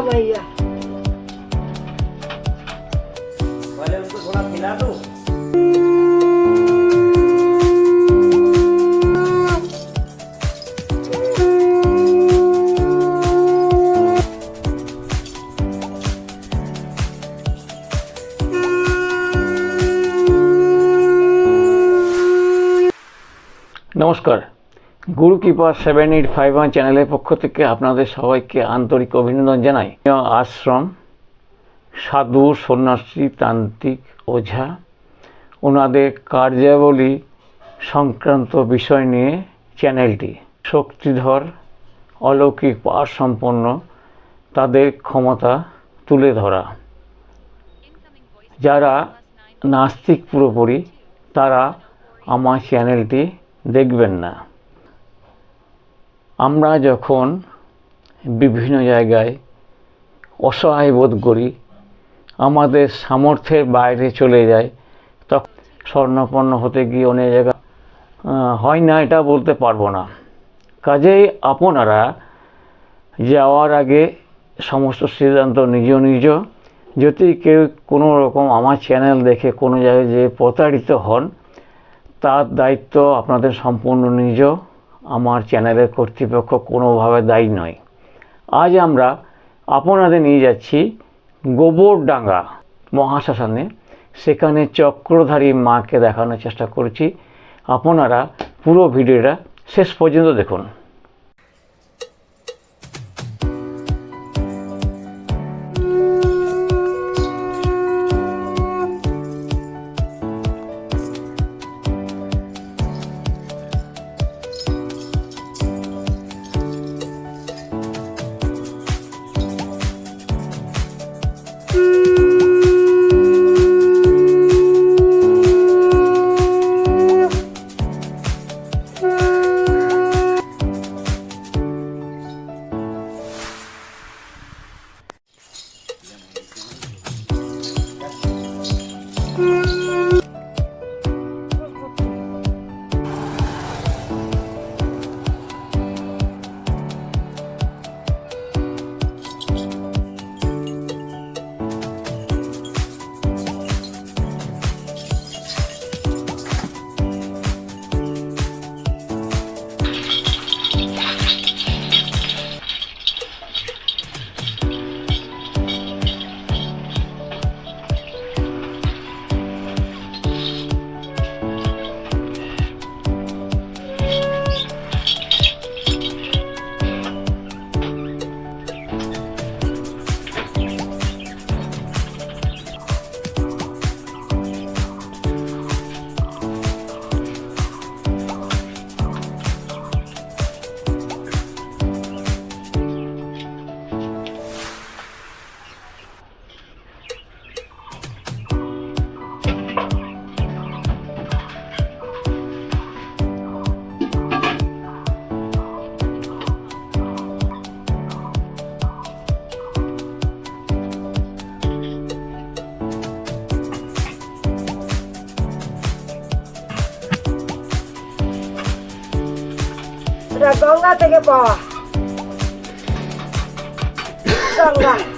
मैया पहले उसको थोड़ा खिला दो নমস্কার গুরু কৃপা সেভেন এইট ফাইভ ওয়ান চ্যানেলের পক্ষ থেকে আপনাদের সবাইকে আন্তরিক অভিনন্দন জানাই। আশ্রম, সাধু, সন্ন্যাসী, তান্ত্রিক, ওঝা ওনাদের কার্যাবলী সংক্রান্ত বিষয় নিয়ে চ্যানেলটি শক্তিধর, অলৌকিক পাওয়ার সম্পন্ন তাদের ক্ষমতা তুলে ধরা। যারা নাস্তিক পুরোপুরি, তারা আমার চ্যানেলটি দেখবেন না। আমরা যখন বিভিন্ন জায়গায় অসহায় বোধ করি, আমাদের সামর্থ্যের বাইরে চলে যায়, তখন স্বর্ণপন্ন হতে গিয়ে অনেক জায়গা হয় না এটা বলতে পারব না। কাজেই আপনারা যাওয়ার আগে সমস্ত সিদ্ধান্ত নিজ নিজ। যদি কেউ কোনো রকম আমার চ্যানেল দেখে কোনো জায়গায় যে প্রতারিত হন, তার দায়িত্ব আপনাদের সম্পূর্ণ নিজ। আমার চ্যানেলের কর্তৃপক্ষ কোনোভাবে দায়ী নয়। আজ আমরা আপনাদের নিয়ে যাচ্ছি গোবরডাঙ্গা মহাশ্মশানে। সেখানে চক্রধারী মাকে দেখানোর চেষ্টা করছি। আপনারা পুরো ভিডিওটা শেষ পর্যন্ত দেখুন। 嗯。 กล้องหน้าเะกระป๋อกล้องว่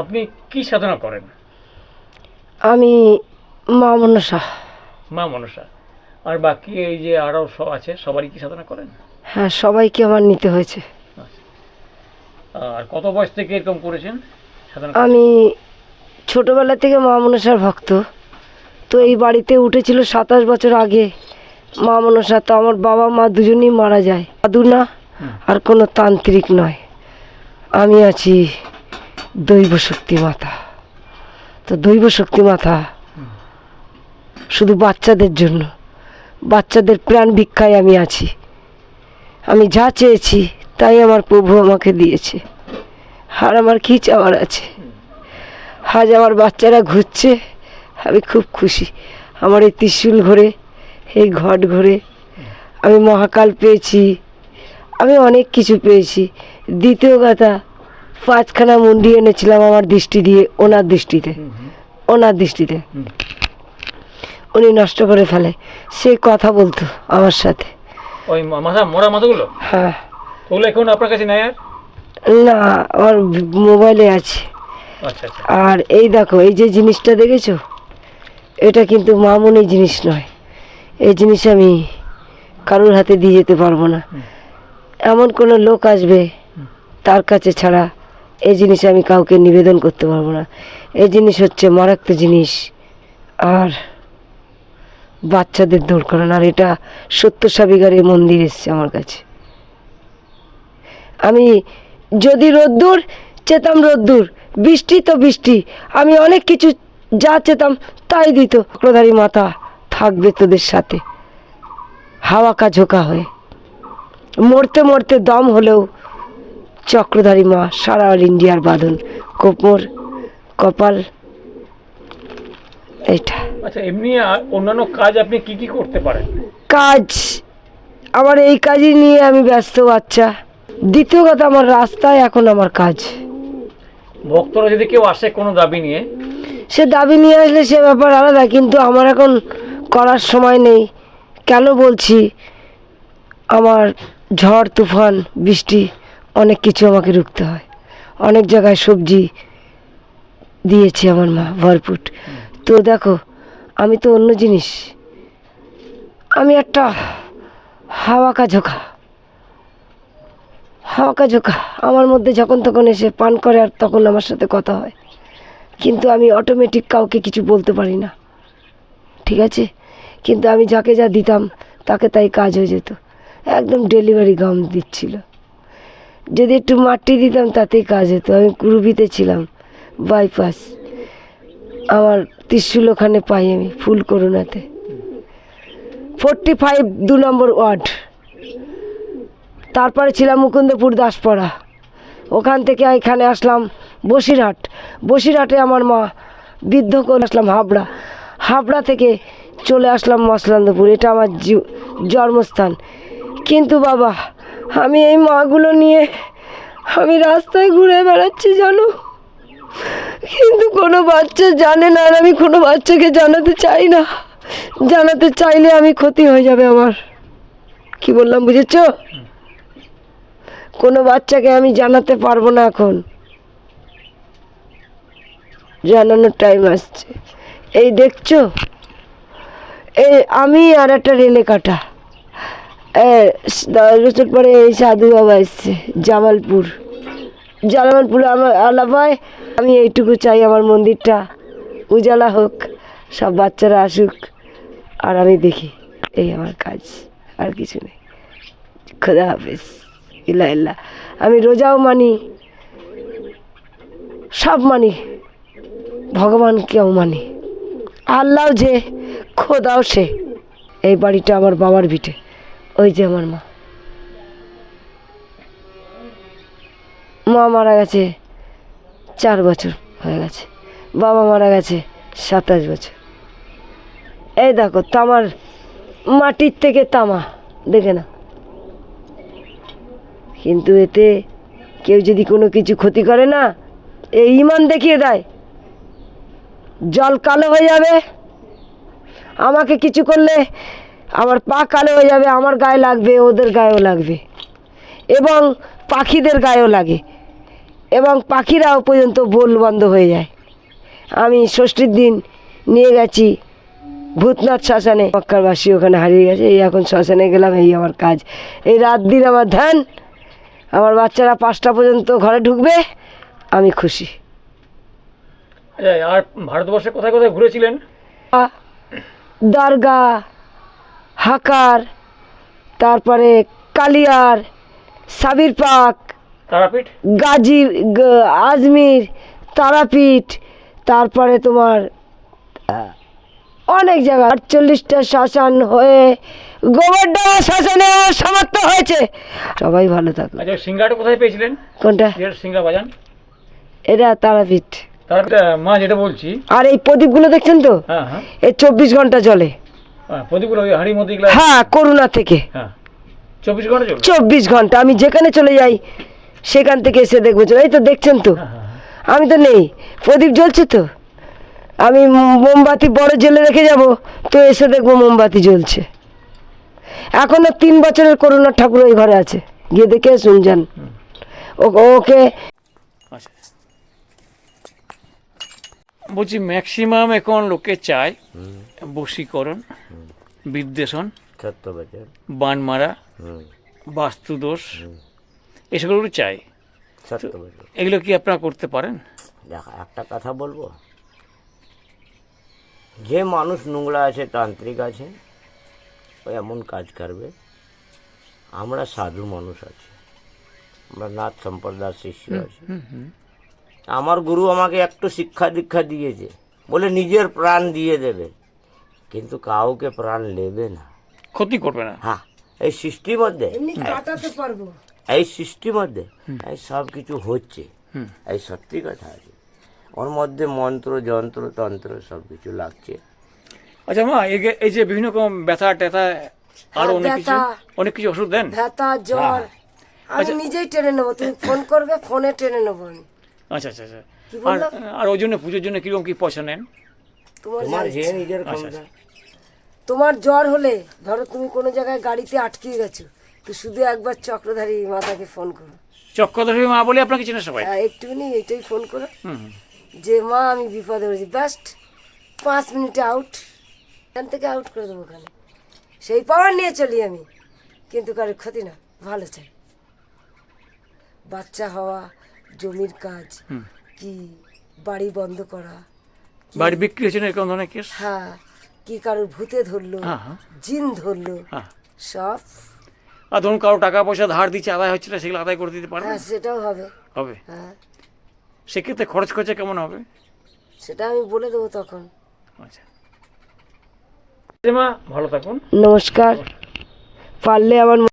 আপনি কি সাধনা করেন? আমি মা মনসা। মা মনসা। আর বাকি এই যে আরও সব আছে সবারই কি সাধনা করেন? হ্যাঁ সবাইকে আমার নিতে হয়েছে। আর কত বয়স থেকে এরকম করেছেন সাধনা আমি ছোটবেলা থেকে মা মনসার ভক্ত। তো এই বাড়িতে উঠেছিল সাতাশ বছর আগে মা মনসা। তো আমার বাবা মা দুজনেই মারা যায়। দাদু না আর কোনো তান্ত্রিক নয়। আমি আছি দৈব শক্তি মাথা তো দৈব শক্তি মাথা শুধু বাচ্চাদের জন্য, বাচ্চাদের প্রাণ ভিক্ষায় আমি আছি। আমি যা চেয়েছি তাই আমার প্রভু আমাকে দিয়েছে। আর আমার কী চাওয়ার আছে। আজ আমার বাচ্চারা ঘুরছে, আমি খুব খুশি। আমার এই ত্রিশুল ঘরে, এই ঘট ঘরে আমি মহাকাল পেয়েছি, আমি অনেক কিছু পেয়েছি। দ্বিতীয় কথা পাঁচখানা মুন্ডি এনেছিলাম আমার দৃষ্টি দিয়ে ওনার দৃষ্টিতে। ওনার দৃষ্টিতে। উনি নষ্ট করে ফেলে। সে কথা বলতো আমার সাথে। ওই মাথা মরা মাথাগুলো? হ্যাঁ। ওগুলো এখন আপনার কাছে নেই আর? না আমার মোবাইলে আছে। আচ্ছা আচ্ছা। আর এই দেখো এই যে জিনিসটা দেখেছ? এটা কিন্তু মামুনি জিনিস নয়। এই জিনিস আমি কারোর হাতে দিয়ে যেতে পারব না। এমন কোনো লোক আসবে তার কাছে ছাড়া এই জিনিস আমি কাউকে নিবেদন করতে পারব না। এই জিনিস হচ্ছে মারাত্মক জিনিস। আর বাচ্চাদের দূর করান আর এটা সত্য সাবিগারে মন্দির এসছে আমার কাছে। আমি যদি রোদ্দুর, চেতাম রোদ্দুর, বৃষ্টি তো বৃষ্টি, আমি অনেক কিছু যা চেতাম তাই দিত। চক্রধারী মাথা থাকবে তোদের সাথে। হাওয়াকা ঝোঁকা হয়ে। মরতে মরতে দম হলেও চক্রধারী মা সারা অল ইন্ডিয়ার বাঁধন কোমর কপাল এইটা। আচ্ছা এমনি অন্যান্য কাজ আপনি কি কি করতে পারেন? কাজ আমার এই কাজই নিয়ে আমি ব্যস্ত বাচ্চা দ্বিতীয় কথা আমার রাস্তায় এখন আমার কাজ। ভক্তরা যদি কেউ আসে কোনো দাবি নিয়ে? সে দাবি নিয়ে আসলে সে ব্যাপার আলাদা কিন্তু আমার এখন করার সময় নেই। কেন বলছি? আমার ঝড় তুফান বৃষ্টি। অনেক কিছু আমাকে রুখতে হয়। অনেক জায়গায় সবজি দিয়েছে আমার মা ভরপুর তো দেখো, আমি তো অন্য জিনিস। আমি একটা হাওয়াকা ঝোঁকা। হাওয়াকা ঝোঁকা। আমার মধ্যে যখন তখন এসে পান করে আর তখন আমার সাথে কথা হয়। কিন্তু আমি অটোমেটিক কাউকে কিছু বলতে পারি না। ঠিক আছে? কিন্তু আমি যাকে যা দিতাম, তাকে তাই কাজ হয়ে যেত। একদম ডেলিভারি গাম দিচ্ছিল। যদি একটু মাটি দিতাম, তাতেই কাজ হতো। আমি কুরুবিতে ছিলাম বাইপাস আমার ত্রিশুল ওখানে পাই আমি, ফুল করুণাতে। ফোরটি ফাইভ দু নম্বর ওয়ার্ড। তারপরে ছিলাম মুকুন্দপুর দাসপাড়া। ওখান থেকে এখানে আসলাম বসিরহাট। বসিরহাটে আমার মা বৃদ্ধ করে আসলাম হাবড়া। হাবড়া থেকে চলে আসলাম মসলান্দপুর। এটা আমার জন্মস্থান। কিন্তু বাবা আমি এই মাগুলো নিয়ে আমি রাস্তায় ঘুরে বেড়াচ্ছি, জানো? কিন্তু কোনো বাচ্চা জানে না আর আমি কোনো বাচ্চাকে জানাতে চাই না। জানাতে চাইলে আমি ক্ষতি হয়ে যাবে আমার। কি বললাম, বুঝেছ? কোনো বাচ্চাকে আমি জানাতে পারব না এখন। জানানোর টাইম আসছে। এই দেখছ? এই আমি আর একটা রেলে কাটা। দশ বছর পরে এই সাধু বাবা এসছে, জামালপুর। জামালপুর আমার আলাপায় আমি এইটুকু চাই আমার মন্দিরটা উজালা হোক, সব বাচ্চারা আসুক, আর আমি দেখি, এই আমার কাজ, আর কিছু নেই। খোদা হাফেজ, ইল্লা ইল্লা। আমি রোজাও মানি, সব মানি, ভগবানকেও মানি। আল্লাহ যে, খোদাও সে। এই বাড়িটা আমার বাবার ভিটে। ওই যে আমার মা। মা মারা গেছে চার বছর হয়ে গেছে। বাবা মারা গেছে সাতাশ বছর। এই দেখো, তামার মাটির থেকে তামা, দেখে না কিন্তু এতে কেউ যদি কোনো কিছু ক্ষতি করে না এই ইমান দেখিয়ে দেয়। জল কালো হয়ে যাবে। আমাকে কিছু করলে আমার পা কালো হয়ে যাবে আমার গায়ে লাগবে ওদের গায়েও লাগবে। এবং পাখিদের গায়েও লাগে। এবং পাখিরাও পর্যন্ত বোল বন্ধ হয়ে যায়। আমি ষষ্ঠীর দিন নিয়ে গেছি ভূতনাথ শ্মশানে। মক্কারবাসী ওখানে হারিয়ে গেছে এই এখন শ্মশানে গেলাম এই আমার কাজ। এই রাত দিন আমার ধ্যান আমার বাচ্চারা পাঁচটা পর্যন্ত ঘরে ঢুকবে আমি খুশি। আর ভারতবর্ষে কোথায় কোথায় ঘুরেছিলেন? দারগা হাকার তারপরে কালিয়ার সাবির পাক তারাপীঠ? গাজী আজমির তারাপীঠ তারপরে তোমার অনেক জায়গা। আটচল্লিশটা শ্মশান হয়ে গোবরডাঙ্গা আমার সমাপ্ত হয়েছে। সবাই ভালো থাকো। আচ্ছা সিঙ্গাটা কোথায় পেয়েছিলেন? কোনটা? সিঙ্গা বাজান? এটা তারাপীঠ। তারাপীঠ মা যেটা বলছি। আর এই প্রদীপগুলো দেখছেন তো? হ্যাঁ হ্যাঁ। এই চব্বিশ ঘণ্টা চলে। হ্যাঁ হ্যাঁ করোনা থেকে। হ্যাঁ চব্বিশ ঘণ্টা আমি যেখানে চলে যাই সেখান থেকে এসে দেখব। এই তো দেখছেন তো? হ্যাঁ। আমি তো নেই। প্রদীপ জ্বলছে তো? আমি মোমবাতি বড় জেলে রেখে যাব তো এসে দেখব মোমবাতি জ্বলছে। এখনও তিন বছরের করোনা ঠাকুর ওই ঘরে আছে। গিয়ে দেখে শুনছেন ওকে আচ্ছা বলছি ম্যাক্সিমাম এখন লোকে চায় বশীকরণ বিদ্বেষণ বান মারা বাস্তুদোষ এসবগুলো চাই এগুলো কি আপনারা করতে পারেন? দেখ একটা কথা বলব। যে মানুষ নোংরা আছে তান্ত্রিক আছে ও এমন কাজ করবে আমরা সাধু মানুষ আছি আমরা নাথ সম্প্রদায়ের শিষ্য আছি। আমার গুরু আমাকে একটু শিক্ষা দীক্ষা দিয়েছে। বলে নিজের প্রাণ দিয়ে দেবে। কিন্তু কাউকে প্রাণ নেবে না। ক্ষতি করবে না। হ্যাঁ এই সৃষ্টির মধ্যে। এই সৃষ্টির মধ্যে। এই সব কিছু হচ্ছে। এই সত্যি কথা আছে। ওর মধ্যে মন্ত্র যন্ত্র তন্ত্র সব কিছু লাগছে। আচ্ছা মা এই যে- এই যে বিভিন্ন রকম ব্যথা ট্যাথা আরও অনেক কিছু অনেক কিছু ওষুধ দেন? ব্যথা জ্বর। আমি নিজেই টেনে নেব। তুমি ফোন করবে ফোনে টেনে নেব আমি। আচ্ছা আচ্ছা আচ্ছা। আর আর ওই জন্য পুজোর জন্য কীরকম কি পয়সা নেন? তোমার যে নিজের আচ্ছা, ক্ষমতা। তোমার জ্বর হলে ধরো তুমি কোনো জায়গায় গাড়িতে আটকে গেছো তো শুধু একবার চক্রধারী মাতাকে ফোন করো। চক্রধরী মা বলে আপনাকে চেনে সবাই? হ্যাঁ, একটুখানি এটাই ফোন করো। যে মা আমি বিপদে পড়েছি জাস্ট পাঁচ মিনিটে আউট এখান থেকে আউট করে দেবো ওখানে। সেই পাওয়ার নিয়ে চলি আমি কিন্তু কারোর ক্ষতি না ভালো চাই। বাচ্চা হওয়া জমির কাজ কি বাড়ি বন্ধ করা বাড়ি বিক্রি হয়েছে এরকম ধরনের কেস? হ্যাঁ কি কারোর ভূতে ধরলো হ্যাঁ, হ্যাঁ। জিন ধরলো হ্যাঁ। সব। আর ধরুন কারও টাকা পয়সা ধার দিচ্ছে আদায় হচ্ছে না সেগুলো আদায় করে দিতে পারবেন হ্যাঁ সেটাও হবে। হবে। হ্যাঁ। সেক্ষেত্রে খরচ খরচা কেমন হবে? সেটা আমি বলে দেবো তখন। আচ্ছা। মা ভালো থাকুন। নমস্কার। পারলে আমার